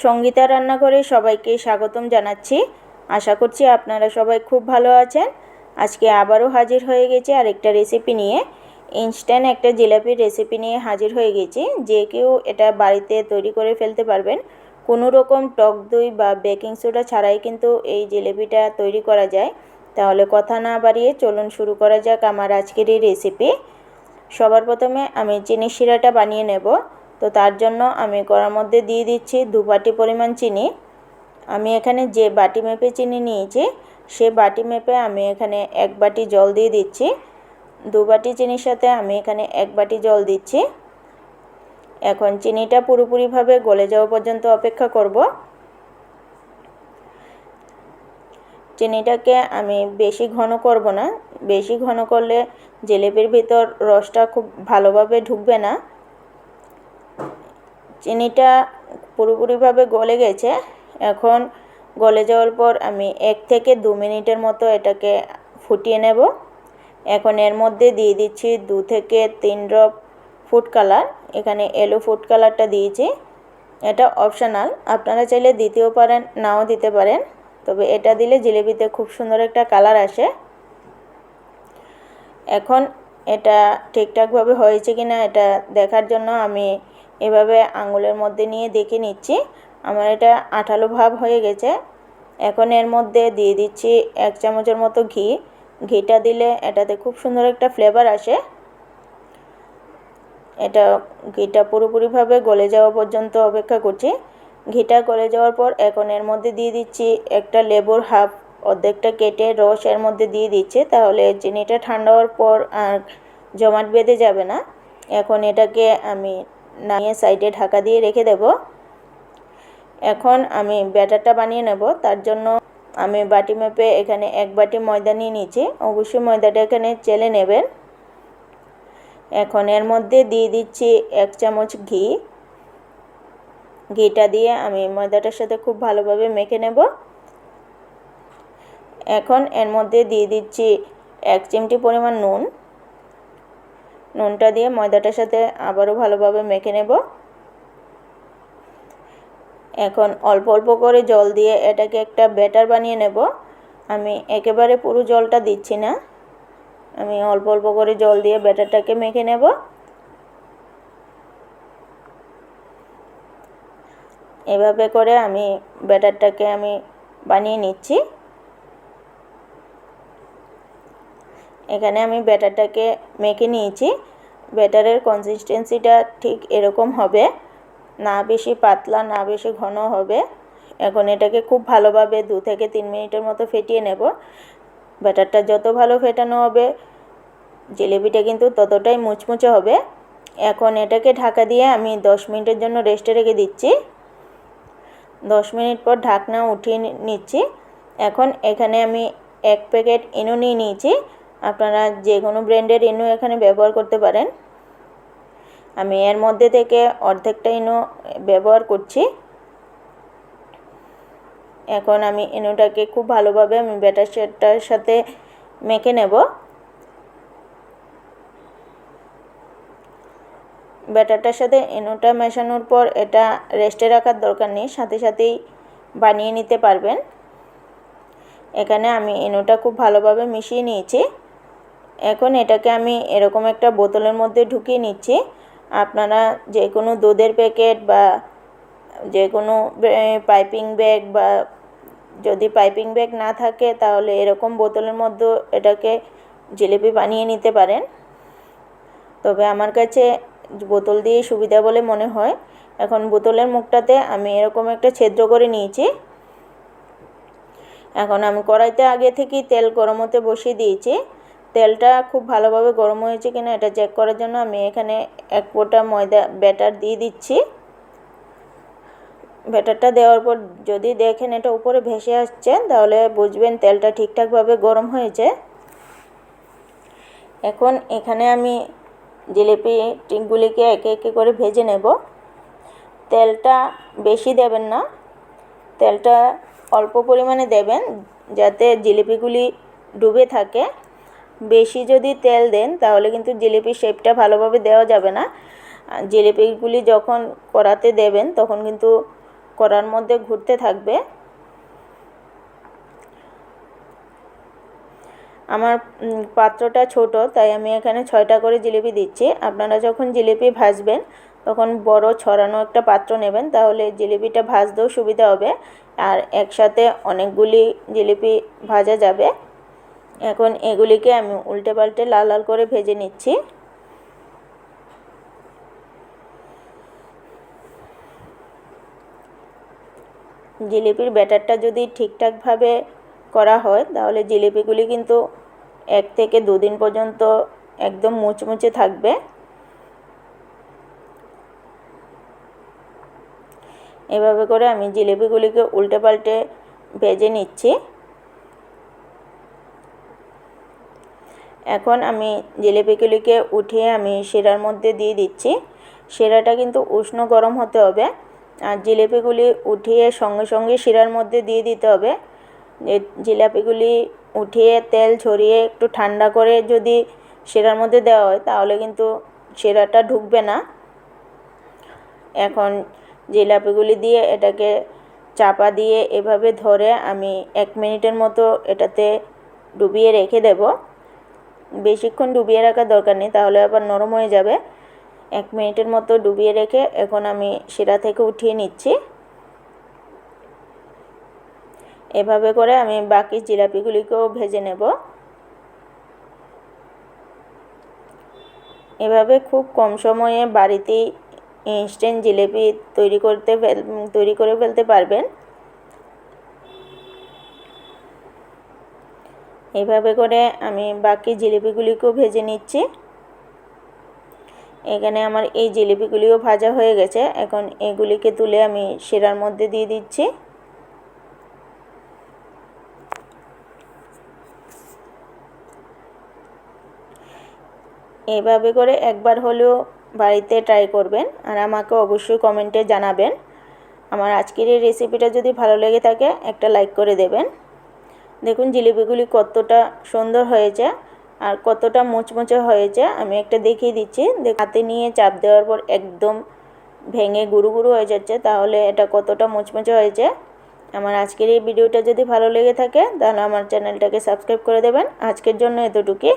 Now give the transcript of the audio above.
সঙ্গীতা রান্নাঘরে সবাইকে স্বাগতম জানাচ্ছি। আশা করছি আপনারা সবাই খুব ভালো আছেন। আজকে আবারও হাজির হয়ে গেছে আরেকটা রেসিপি নিয়ে। ইনস্ট্যান্ট একটা জিলাপির রেসিপি নিয়ে হাজির হয়ে গেছি। যে কেউ এটা বাড়িতে তৈরি করে ফেলতে পারবেন। কোনো রকম টক দই বা বেকিং সোডা ছাড়াই কিন্তু এই জিলিপিটা তৈরি করা যায়। তাহলে কথা না বাড়িয়ে চলুন শুরু করা যাক আমার আজকের এই রেসিপি সবার প্রথমে আমি চিনি শিরাটা বানিয়ে নেব। তো তার জন্য আমি কড়ার মধ্যে দিয়ে দিচ্ছি দু বাটি পরিমাণ চিনি। আমি এখানে যে বাটি মেপে চিনি নিয়েছি, সে বাটি মেপে আমি এখানে এক বাটি জল দিয়ে দিচ্ছি। দু বাটি চিনির সাথে আমি এখানে এক বাটি জল দিচ্ছি। এখন চিনিটা পুরোপুরিভাবে গলে যাওয়া পর্যন্ত অপেক্ষা করব। চিনিটাকে আমি বেশি ঘন করব না। বেশি ঘন করলে জিলিপির ভিতর রসটা খুব ভালোভাবে ঢুকবে না। চিনিটা পুরোপুরিভাবে গলে গেছে। এখন গলে যাওয়ার পর আমি এক থেকে দু মিনিটের মতো এটাকে ফুটিয়ে নেব। এখন এর মধ্যে দিয়ে দিচ্ছি দু থেকে তিন ড্রপ ফুড কালার। এখানে এলো ফুড কালারটা দিয়েছি। এটা অপশানাল। আপনারা চাইলে দিতেও পারেন, নাও দিতে পারেন। তবে এটা দিলে জিলেপিতে খুব সুন্দর একটা কালার আসে। এখন এটা ঠিকঠাকভাবে হয়েছে কি না এটা দেখার জন্য আমি এভাবে আঙুলের মধ্যে নিয়ে দেখে নিচ্ছি। আমার এটা আঠালো ভাব হয়ে গেছে। এখন এর মধ্যে দিয়ে দিচ্ছি এক চামচের মতো ঘি। ঘিটা দিলে এটাতে খুব সুন্দর একটা ফ্লেভার আসে। এটা ঘিটা পুরোপুরিভাবে গলে যাওয়া পর্যন্ত অপেক্ষা করছি। ঘিটা গলে যাওয়ার পর এখন এর মধ্যে দিয়ে দিচ্ছি একটা লেবুর হাফ। অর্ধেকটা কেটে রস এর মধ্যে দিয়ে দিচ্ছে, তাহলে চিনিটা ঠান্ডা হওয়ার পর আর জমাট বেঁধে যাবে না। এখন এটাকে আমি নামিয়ে সাইডে ঢাকা দিয়ে রেখে দেব। এখন আমি ব্যাটারটা বানিয়ে নেব। তার জন্য আমি বাটি মেপে এখানে এক বাটি ময়দা নিয়ে নিচ্ছি অবশ্যই ময়দাটা এখানে চেলে নেবেন। এখন এর মধ্যে দিয়ে দিচ্ছি এক চামচ ঘি। ঘিটা দিয়ে আমি ময়দাটার সাথে খুব ভালোভাবে মেখে নেব। এখন এর মধ্যে দিয়ে দিচ্ছি এক চিমটি পরিমাণ নুন। নুনটা দিয়ে ময়দাটার সাথে আবারও ভালোভাবে মেখে নেব। এখন অল্প অল্প করে জল দিয়ে এটাকে একটা ব্যাটার বানিয়ে নেব। আমি একেবারে পুরো জলটা দিচ্ছি না। আমি অল্প অল্প করে জল দিয়ে ব্যাটারটাকে মেখে নেব। এভাবে করে আমি ব্যাটারটাকে আমি বানিয়ে নিচ্ছি। এখানে আমি ব্যাটারটাকে মেখে নিয়েছি। ব্যাটারের কনসিস্টেন্সিটা ঠিক এরকম হবে। না বেশি পাতলা, না বেশি ঘন হবে। এখন এটাকে খুব ভালোভাবে দু থেকে তিন মিনিটের মতো ফেটিয়ে নেব। ব্যাটারটা যত ভালো ফেটানো হবে, জিলিপিটা কিন্তু ততটাই মুচমুচে হবে। এখন এটাকে ঢাকা দিয়ে আমি দশ মিনিটের জন্য রেস্টে রেখে দিচ্ছি। দশ মিনিট পর ঢাকনা উঠিয়ে নিচ্ছি। এখন এখানে আমি এক প্যাকেট ইনো নিয়ে নিয়েছি। আপনারা যে কোনো ব্র্যান্ডের ইনো এখানে ব্যবহার করতে পারেন। আমি এর মধ্যে থেকে অর্ধেকটা ইনো ব্যবহার করছি। এখন আমি ইনোটাকে খুব ভালোভাবে আমি ব্যাটার শেডটার সাথে মেখে নেব। ব্যাটারটার সাথে ইনোটা মেশানোর পর এটা রেস্টে রাখার দরকার নেই, সাথে সাথেই বানিয়ে নিতে পারবেন। এখানে আমি ইনোটা খুব ভালোভাবে মিশিয়ে নিয়েছি। এখন এটাকে আমি এরকম একটা বোতলের মধ্যে ঢুকিয়ে নিচ্ছি। আপনারা যে কোনো দুধের প্যাকেট বা যে কোনো পাইপিং ব্যাগ বা যদি পাইপিং ব্যাগ না থাকে, তাহলে এরকম বোতলের মধ্যে এটাকে জিলিপি বানিয়ে নিতে পারেন। তবে আমার কাছে বোতল দিয়ে সুবিধা বলে মনে হয়। এখন বোতলের মুখটাতে আমি এরকম একটা ছিদ্র করে নিয়েছি। এখন আমি কড়াইতে আগে থেকেই তেল গরম হতে বসিয়ে দিয়েছি। তেলটা খুব ভালোভাবে গরম হয়েছে কিনা এটা চেক করার জন্য আমি এখানে এক ফোঁটা ময়দা ব্যাটার দিয়ে দিচ্ছি। ব্যাটারটা দেওয়ার পর যদি দেখেন এটা উপরে ভেসে আসছে, তাহলে বুঝবেন তেলটা ঠিকঠাকভাবে গরম হয়েছে। এখন এখানে আমি জিলিপি টিকগুলিকে একে একে করে ভেজে নেব। তেলটা বেশি দেবেন না, তেলটা অল্প পরিমাণে দেবেন যাতে জিলিপিগুলি ডুবে থাকে। বেশি যদি তেল দেন, তাহলে কিন্তু জিলিপির শেপটা ভালোভাবে দেওয়া যাবে না। জিলিপিগুলি যখন কড়াতে দেবেন, তখন কিন্তু কড়ার মধ্যে ঘুরতে থাকবে। আমার পাত্রটা ছোট, তাই আমি এখানে ছয়টা করে জিলিপি দিচ্ছি। আপনারা যখন জিলিপি ভাজবেন, তখন বড় ছড়ানো একটা পাত্র নেবেন, তাহলে জিলিপিটা ভাজতেও সুবিধা হবে। আর একসাথে অনেকগুলি জিলিপি ভাজা যাবে। এখন এগুলিকে আমি উল্টে পাল্টে লাল লাল করে ভেজে নিচ্ছি। জিলিপির ব্যাটারটা যদি ঠিকঠাকভাবে করা হয়, তাহলে জিলিপিগুলি কিন্তু এক থেকে দুদিন পর্যন্ত একদম মুচমুচে থাকবে। এভাবে করে আমি জিলিপিগুলিকে উল্টে পাল্টে ভেজে নিচ্ছি। এখন আমি জিলিপিগুলিকে উঠিয়ে আমি শিরার মধ্যে দিয়ে দিচ্ছি। শিরাটা কিন্তু উষ্ণ গরম হতে হবে। আর জিলিপিগুলি উঠিয়ে সঙ্গে সঙ্গে শিরার মধ্যে দিয়ে দিতে হবে। জিলাপিগুলি উঠিয়ে তেল ছড়িয়ে একটু ঠান্ডা করে যদি শিরার মধ্যে দেওয়া হয়, তাহলে কিন্তু শিরাটা ঢুকবে না। এখন জিলাপিগুলি দিয়ে এটাকে চাপা দিয়ে এভাবে ধরে আমি এক মিনিটের মতো এটাতে ডুবিয়ে রেখে দেব। বেশিক্ষণ ডুবিয়ে রাখার দরকার নেই, তাহলে আবার নরম হয়ে যাবে। এক মিনিটের মতো ডুবিয়ে রেখে এখন আমি শিরা থেকে উঠিয়ে নিচ্ছি। এভাবে করে আমি বাকি জিলাপিগুলিকেও ভেজে নেব। এভাবে খুব কম সময়ে বাড়িতেই ইনস্ট্যান্ট জিলিপি তৈরি করতে তৈরি করে ফেলতে পারবেন। এভাবে করে আমি বাকি জিলিপিগুলিকেও ভেজে নিচ্ছি। এখানে আমার এই জিলিপিগুলিও ভাজা হয়ে গেছে। এখন এগুলিকে তুলে আমি শিরার মধ্যে দিয়ে দিচ্ছি। এভাবে করে একবার হলেও বাড়িতে ট্রাই করবেন আর আমাকে অবশ্যই কমেন্টে জানাবেন। আমার আজকের এই রেসিপিটা যদি ভালো লেগে থাকে, একটা লাইক করে দেবেন। দেখুন, জিলিপিগুলি কতটা সুন্দর হয়েছে আর কতটা মুচমুচে হয়েছে, আমি একটা দেখিয়ে দিচ্ছি। হাতে নিয়ে চাপ দেওয়ার পর একদম ভেঙে গুরু গুরু হয়ে যাচ্ছে, তাহলে এটা কতটা মুচমুচে হয়েছে? আমার আজকের এই ভিডিওটা যদি ভালো লেগে থাকে, তাহলে আমার চ্যানেলটাকে সাবস্ক্রাইব করে দেবেন। আজকের জন্য এতটুকুই।